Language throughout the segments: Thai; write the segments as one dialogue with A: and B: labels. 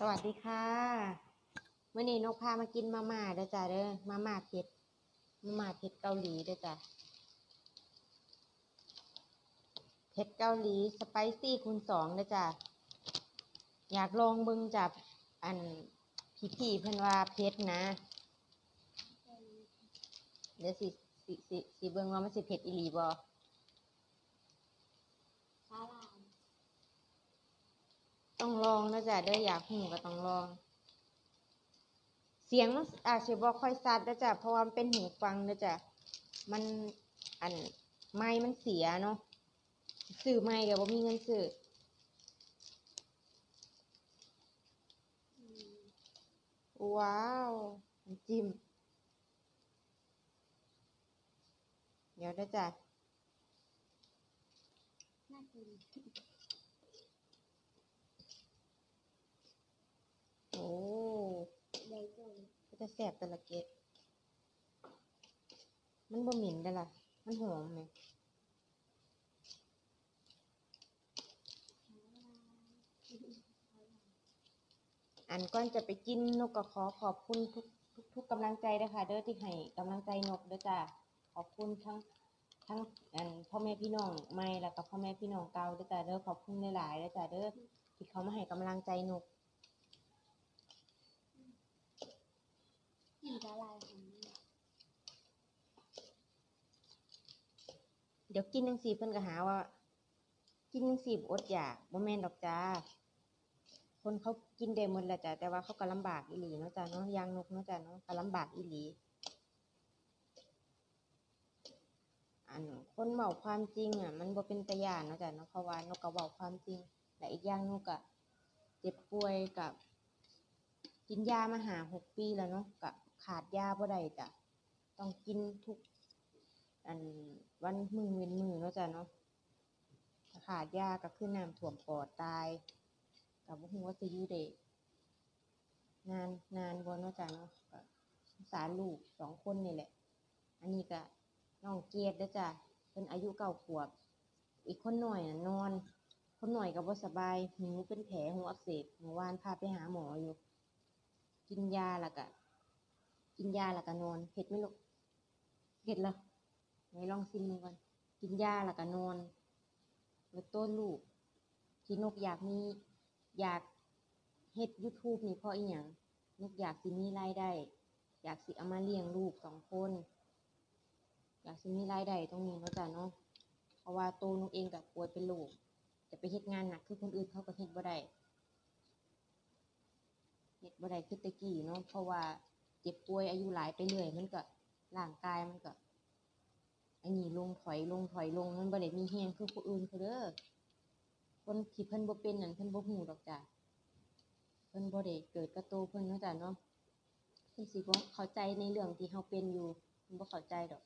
A: สวัสดีค่ะเมื่อนี้นกพามากินมาม่าเด้อจ้าเด้อมาม่าเผ็ดมาม่าเผ็ดเกาหลีเด้อจ้าเผ็ดเกาหลีสไปซี่คูณสองเด้อจ้าอยากลองบิ่งจับอันพี่ๆเพิ่นว่าเผ็ดนะ เดี๋ยวสิสิสิสิเบิ่งว่ามันสิเผ็ดอีหลีบ่
B: สาลาม
A: ต้องลองนะจ๊ะเด้ออยากหูก็ต้องลอง เสียงมันอาจจะบ่ค่อยชัดนะจ๊ะเพราะว่ามันเป็นหูฟังนะจ๊ะมันอันไม้มันเสียเนาะซื้อไม้ก็บ่มีเงินซื้อว้าวจิ้มเดี๋ยวนะจ๊ะ
B: น่ากิน
A: อ้
B: ใหญ่จัง
A: ก็จะแสบแตะละเกตมันบ่เหม็นได้ล่ะ มันหอมไหมอันก่อนจะไปกินนกก็ขอขอบคุณทุกทุกทุกกำลังใจด้วยค่ะเด้อที่ให้กำลังใจนกเด้อจ้าขอบคุณทั้งทั้งอันพ่อแม่พี่น้องใหม่แล้วก็พ่อแม่พี่น้องเก่าเด้อจ้าเด้อขอบคุณหลายๆเด้อจ้าเด้อที่เขามาให้กำลังใจนก
B: ลายของนี่
A: เดี๋ยวกินจังซี่เพิ่นก็หาว่า กินจังซี่บ่อดอยากบ่แม่นดอกจ้า คนเขากินได้หมดแหละจ้ะแต่ว่าเขาก็ลำบากอีหลีเนาะจ้ะเนาะยางนกเนาะจ้ะเนาะก็ลำบากอีหลี อันคนเว้าความจริงอะ มันบ่เป็นตาย่านเนาะจ้ะเนาะเพราะว่านกก็เว้าความจริงและอีกอย่างนกก็เจ็บป่วยกับกินยามาหาหกปีแล้วเนาะก็ ขาดยาบ่ได้จ้ะต้องกินทุก อันวันมือเว้นมือเนาะจ้ะเนาะถ้าขาดยาก็คือน้ำท่วมปอดตายก็บ่ฮู้ว่าสิอยู่ได้นานนานบ่เนาะจ้ะเนาะก็สงสารลูกสองคนนี่แหละ อันนี้ก็น้องเกดเด้อจ้ะเพิ่นอายุเก้าขวบ อีกคนหน่อยน่ะนอน คนหน่อยก็บ่สบายหูเป็นแผลหูอักเสบเมื่อวานพาไปหาหมออยู่ กินยาแล้วก็ กินยาแล้วก็นอนเผ็ดไหมลูกเผ็ดเหรอไหนลองชิมดูก่อนกินยาแล้วก็นอนลดต้นลูก ที่นกอยากมีอยากเฮ็ด YouTube นี่เพราะอีหยังนกอยากสิมีรายได้ อยากสิเอามาเลี้ยงลูกสองคน อยากสิมีรายได้ตรงนี้เนาะจ้ะเนาะเพราะว่าตัวนกเองกับป่วยเป็นโรคจะไปเฮ็ดงานหนักคือคนอื่นเขาก็เฮ็ดบ่ได้เฮ็ดบ่ได้คือตะกี้เนาะเพราะว่า เจ็บป่วยอายุหลายไปเรื่อยมันก็ร่างกายมันก็อันนี้ลงถอยลงถอยลงมันบ่ได้มีแรงคือผู้อื่นเขาเด้อคนที่เพิ่นบ่เป็นนั่นเพิ่นบ่ฮู้ดอกจ้ะเพิ่นบ่ได้เกิดกับตัวเพิ่นเนาะจ้ะเนาะเพิ่นสิบ่เข้าใจในเรื่องที่เฮาเป็นอยู่เพิ่นบ่เข้าใจดอก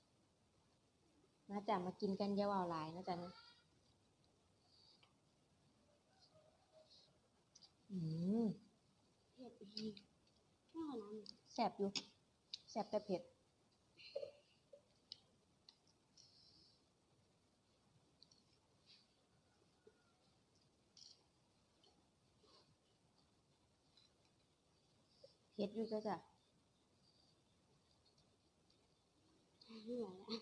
A: มาจ้ะมากินกันอย่าเว้าหลายนะจ๊ะเนาะอืม
B: เผ็ดอี
A: แซ่บอยู่แซ่บแต่เผ็ดเผ็ดอยู่จ้ะจ้ะ
B: เหนื่อยแล้ว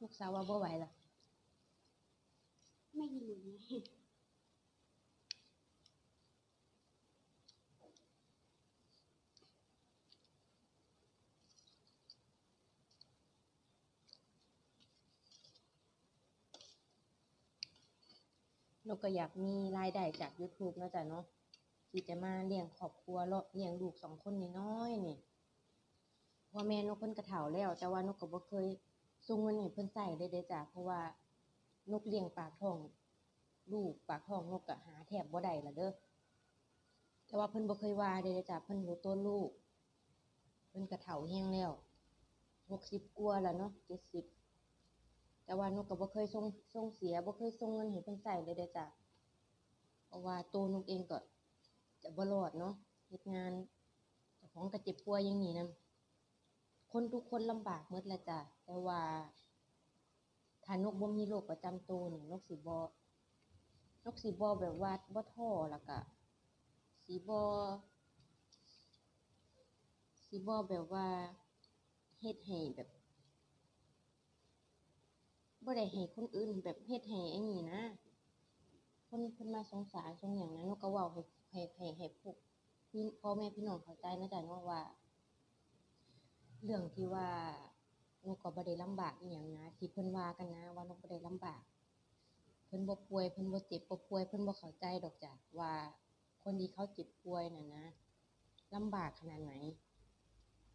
A: ลูกสาวว่าบ่ไหวล่ะ
B: ไม่กินหมดเลย
A: นกก็อยากมีรายได้จาก YouTube นะจ้ะเนาะที่จะมาเลี้ยงครอบครัวเลาะเลี้ยงลูกสองคนน้อยๆนี่เพราะแม่นกเพิ่นกระเฒ่าแล้ว แต่ว่านกก็บ่เคยส่งเงินให้เพิ่นใช้เลยเด้จ้ะเพราะว่านกเลี้ยงปากท้องลูกปากท้องนกก็หาแทบบ่ได้ละเด้อแต่ว่าเพิ่นบ่เคยว่าเด้จ้ะเพิ่นรู้ตัวลูก เพิ่นกระเฒ่าแฮงแล้ว60กว่าแล้วเนาะ70 แต่ว่านกก็บ่เคยส่งส่งเสียบ่เคยส่งเงินให้เพิ่นใช้เลยเด้อจ้ะเพราะว่าตัวนกเองก็จะบ่รอดเนาะเฮ็ดงานเจ้าของก็เจ็บป่วยอย่างนี้นํคนทุกคนลำบากหมดละจ้ะแต่ว่าถ้านกบ่มีโรคประจำตัวนี่นกสิบ่นกสีบอแบบว่าบ่ท่อแล้วก็สีบอสีบอแบบว่าเฮ็ดให้แบบ บ่ได้ให้คนอื่นแบบเฮ็ดให้ไอ้นี่นะคนเพิ่นมาสงสารสงหยังนะนกก็เว้าให้ให้ให้ให้พวกพี่พ่อแม่พี่น้องเข้าใจนะจ๊ะเนาะว่า เรื่องที่ว่านกก็บ่ได้ลำบากอีหยังนะที่เพิ่นว่ากันนะ ว่านกบ่ได้ลำบากเพิ่นบ่ป่วยเพิ่นบ่เจ็บบ่ป่วยเพิ่นบ่เข้าใจดอกจ้ะว่าคนที่เขาเจ็บป่วยน่ะนะลำบากขนาดไหน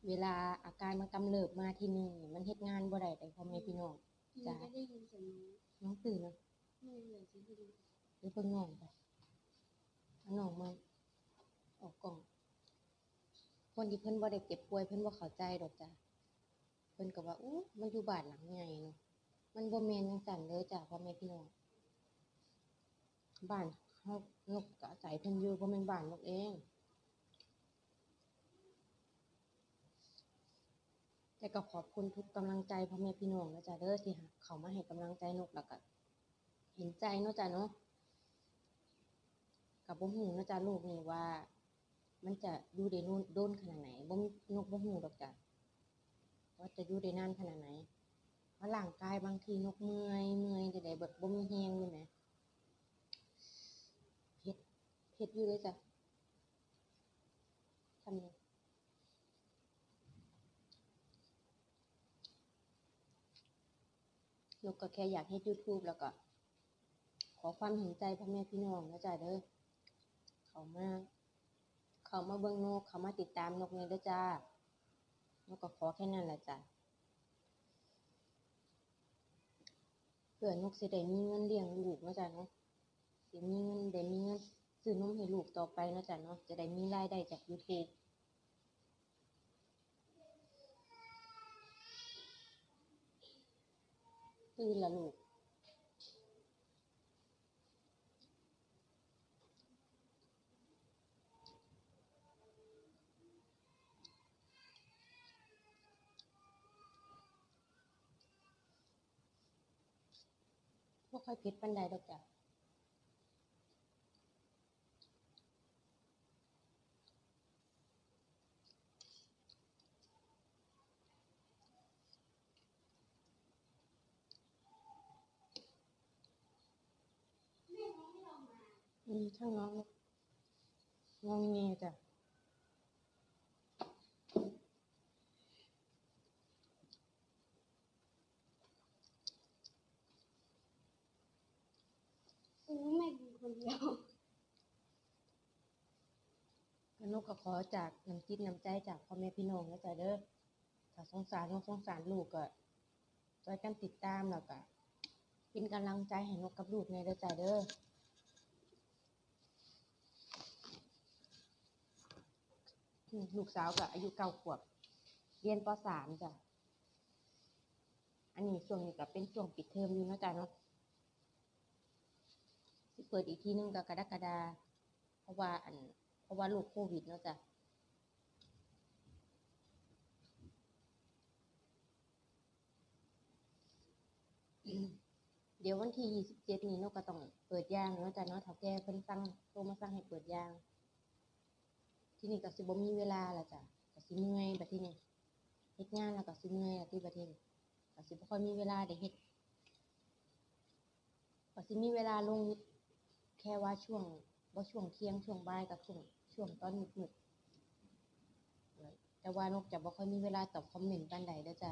A: เวลาอาการมันกำเริบมาทีหนึงนี่มันเฮ็ดงานบ่ได้แต่พ่อแม่พี่น้อง
B: จ้าได้ยินเสียงน้อง
A: น้องตื่นนะ
B: ไม่เหลือจริงจริง
A: หรือเบิ่งน้องไปเอาน้องมาออกกล่อง คนที่เพิ่นบ่ได้เจ็บป่วยเพิ่นบ่เข้าใจดอกจ้ะเพิ่นก็ว่าอู้มันอยู่บ้านหลังใหญ่เนาะมันบ่แม่นจังซั่นเด้อจ้ะพ่อแม่พี่น้องบ้านเฮานกก็อาศัยเพิ่นอยู่บ่แม่นบ้านนกเอง แต่ก็ขอบคุณทุกกำลังใจพ่อแม่พี่น้องนะจ๊ะเด้อที่เขามาให้กำลังใจนกแล้วก็เห็นใจเนาะจ้ะเนาะกับบ่ฮู้นะจ๊ะลูกนี่ว่า มันจะอยู่ได้นู่นโดนขนาดไหนบ่มีนกบ่ฮู้ดอกจ้ะว่าจะอยู่ได้นานขนาดไหนเพราะร่างกายบางทีนกเมื่อยเมื่อยใดๆแบบบ่มีแฮงอยู่แหมเผ็ดเผ็ดอยู่เลยจ้ะทำยัง นกก็แค่อยากเฮ็ด YouTube แล้วก็ ขอความเห็นใจพ่อแม่พี่น้องนะจ๊ะเด้อเขามาเขามาเบิ่งนกเขามาติดตามนกเนี่ยเด้จ้านกก็ขอแค่นั้นแหละจ้ะเพื่อนกสิได้มีเงินเลี้ยงลูกนะจ้ะเนาะสิมีเงินได้มีเงินซื้อนมให้ลูกต่อไปนะจ้ะเนาะจะได้มีรายได้จาก YouTube ตื่นละลูกบ่ค่อยผิดปันใดดอกจ้ะอื มช่างน้องลูกงองเงจ้ะ
B: ซื้อแม่กินคนเดียว
A: ก็นกก็ขอจากน้ำจิตน้ำใจจากพ่อแม่พี่น้องนะจ๊ะเด้อถ้าสงสารนกสงสารลูกก็ช่วยกันติดตามแล้วก็เป็นกำลังใจให้นกกับลูกในเด้อจ้ะเด้ออืม ลูกสาวก็อายุเก้าขวบ เรียนปสามจ้ะ อันนี้ช่วงนี้ก็เป็นช่วงปิดเทอมอยู่นาะจ๊ะเนาะสิเปิดอีกทีนึงก็กระดกฎาเพราะว่าอัน เพราะว่าโรคโควิดเนาะจ้ะเดี๋ยววันที่ยี่สิบเจ็ดนี้นกก็ต้องเปิดยางเนาะจ้ะเนาะเฒ่าแก่เพิ่นสั่งโทรมาสั่งให้เปิดยาง ที่นี่ก็สิบ่มีเวลาละจ้ะก็สิเมื่อยบัดทีนี้เฮ็ดงานแล้วก็สิเมื่อยละที่บัดทีนี้ก็สิบ่ค่อยมีเวลาได้เฮ็ดก็สิมีเวลาลงแค่ว่าช่วงบ่ช่วงเที่ยงช่วงบ่ายกับช่วงช่วงตอนมืดๆแต่ว่านกจะบ่ค่อยมีเวลาตอบคอมเมนต์ปานใดเด้อจ้ะ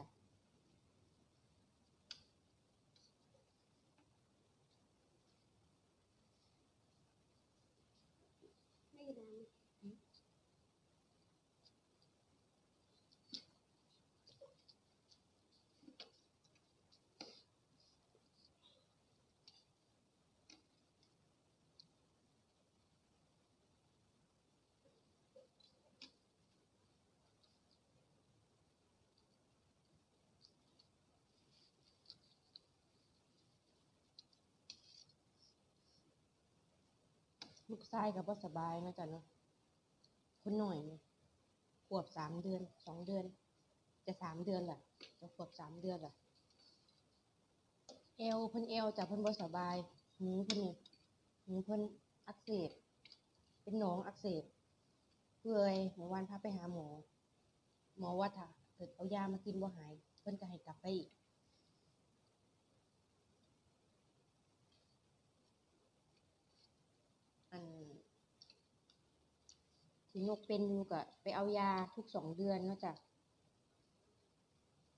B: ไม่กินน้ำ
A: ลูกชายก็บ่สบายนะจ้ะเนาะคนหน่อยนี่ขวบสามเดือนสองเดือน จะสามเดือนแหละจะขวบสามเดือนแหละเอวเพิ่นเอวจ้ะเพิ่นบ่สบายหูเพิ่นนี่หูหูเพิ่นอักเสบเป็นหนองอักเสบเปื่อยเมื่อวานพาไปหาหมอ หมอว่าถ้าเกิดเอายามากินบ่หาย เพิ่นก็ให้กลับไปอีก อัน ที่นกเป็นอยู่ก็ไปเอายาทุกสองเดือนเนาะจ้ะ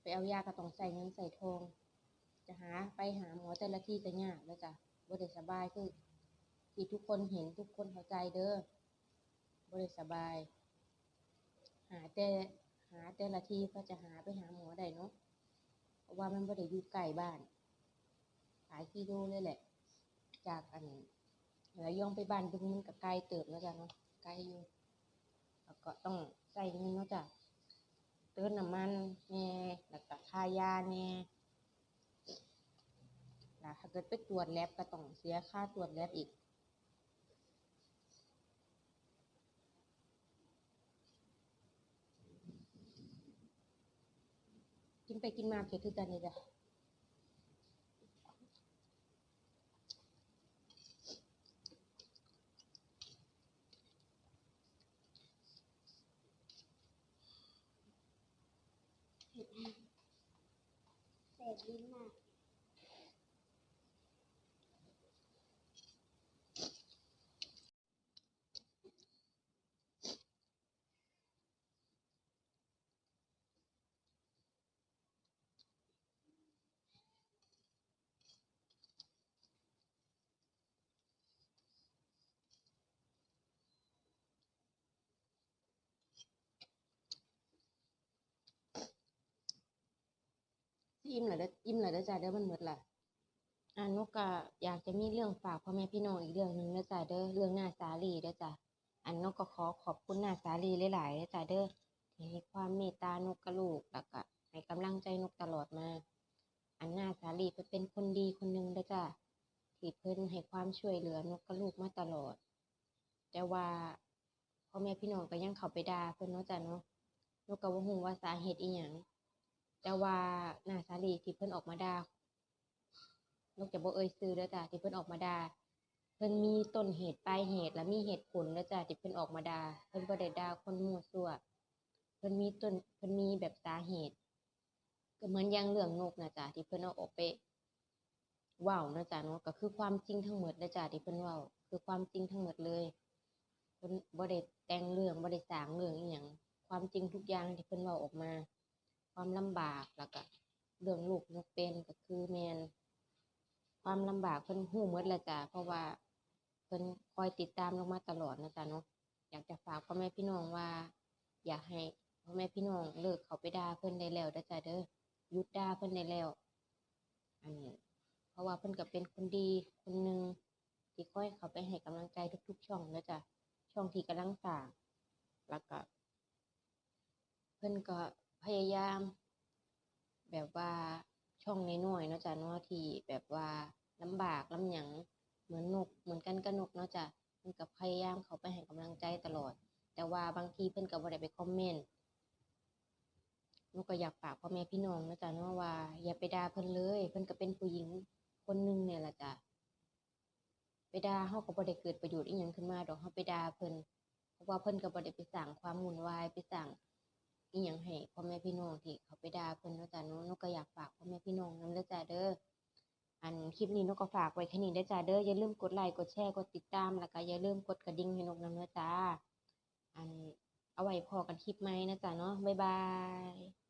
A: ไปเอายาก็ต้องใส่เงินใส่ทองจะหาไปหาหมอแต่ละที่ก็ยากแล้วจ้ะบ่ได้สบายคือที่ทุกคนเห็นทุกคนเข้าใจเด้อบ่ได้สบาย หาแต่หาแต่ละที่ก็จะหาไปหาหมอได้เนาะเพราะว่ามันบ่ได้อยู่ใกล้บ้านหลายกิโลเลยแหละ จากอันระยองไปบ้านบึงมันก็ไกลเติบแล้วจ้ะเนาะไกลอยู่ แล้วก็ต้องใส่เงินเนาะจ้ะเติมน้ำมันแหน่แล้วก็ค่ายาแหน่แล้วถ้าเกิดไปตรวจแลบก็ต้องเสียค่าตรวจแลบอีก กินไปกินมาเผ็ดคือกันเลยจ้ะ
B: แสบลิ้นมาก
A: อิ่มแล้วเด้ออิ่มแล้วเด้อจ้ะเด้อมันหมดละอ่านกก็อยากจะมีเรื่องฝากพ่อแม่พี่น้องอีกเรื่องหนึ่งเด้อจ้ะเด้อเรื่องหน้าสาลีเด้อจ้ะอันนกก็ขอขอบคุณหน้าสาลีหลายๆเด้อจ้ะเด้อที่ให้ความเมตตานกกับลูกแล้วก็ให้กำลังใจนกตลอดมา อันหน้าสาลีเพิ่นเป็นคนดีคนหนึ่งเด้อจ้ะที่เพิ่นให้ความช่วยเหลือนกกับลูกมาตลอด แต่ว่าพ่อแม่พี่น้องก็ยังเข้าไปด่าเพิ่นเนาะจ้ะเนาะนกก็บ่ฮู้ว่าสาเหตุอีหยัง แต่ว่านาสาลีที่เพิ่นออกมาด่านอกจะบ่เอ่ยชื่อเด้อจ้ะที่เพิ่นออกมาด่าเพิ่นมีต้นเหตุปลายเหตุและมีเหตุผลเด้อจ้ะที่เพิ่นออกมาด่าเพิ่นบ่ได้ด่าคนมั่วซั่วเพิ่นมีต้นเพิ่นมีแบบสาเหตุ ก็เหมือนอย่างเรื่องนกนะจ้ะที่เพิ่นเอาออกไปว้าวนะจ้ะเนาะก็คือความจริงทั้งหมดเด้อจ้ะที่เพิ่นว้าคือความจริงทั้งหมดเลยเพิ่นบ่ได้แต่งเรื่องบ่ได้สร้างเรื่องอีหยังความจริงทุกอย่างที่เพิ่นเว้าออกมา ความลำบากแล้วก็เรื่องลูกนกเป็นก็คือแมนความลำบากเพิ่นฮู้หมดแหละจ้ะเพราะว่าเพิ่นคอยติดตามลงมาตลอดนะจ๊ะเนาะอยากจะฝากพ่อแม่พี่น้องว่า อยากให้พ่อแม่พี่น้องเลิกเขาไปด่าเพิ่นได้แล้วเด้อจ้ะเด้อหยุดด่าเพิ่นได้แล้ว อันนี้เพราะว่าเพิ่นก็เป็นคนดีคนหนึ่งที่คอยเขาไปให้กำลังใจทุก ๆ ช่องเด้อจ้ะช่องที่กำลังสร้างแล้วก็เพิ่นก็ พยายาม แบบว่าช่องในน้อยเนาะจ้ะเนาะที่แบบว่าลำบากลำหยังเหมือนนกเหมือนกันกับนกเนาะจ้ะเพิ่นก็พยายามเขาไปให้กำลังใจตลอด แต่ว่าบางทีเพิ่นก็บ่ได้ไปคอมเมนต์นกก็อยากฝากพ่อแม่พี่น้องเนาะจ้ะเนาะว่าอย่าไปด่าเพิ่นเลย เพิ่นก็เป็นผู้หญิงคนหนึงเนี่ยล่ะจ้ะไปด่าเฮาก็บ่ได้เกิดประโยชน์อีหยังขึ้นมาดอกเฮาไปด่าเพิ่นเพราะว่าเพิ่นก็บ่ได้ไปสร้างความวุ่นวายไปสร้าง อีหยังให้พ่อแม่พี่น้องที่เขาไปด่าเพิ่นเนาะจ้ะเนาะนกก็อยากฝากพ่อแม่พี่น้องนำเด้อจ้ะเด้ออันคลิปนี้นกก็ฝากไว้แค่นี้เด้อจ้ะเด้ออย่าลืมกดไลค์กดแชร์กดติดตามแล้วก็อย่าลืมกดกระดิ่งให้นกนำเด้อจ้าอันเอาไว้พอกันคลิปไหมนะจ๊ะเนาะบ๊ายบาย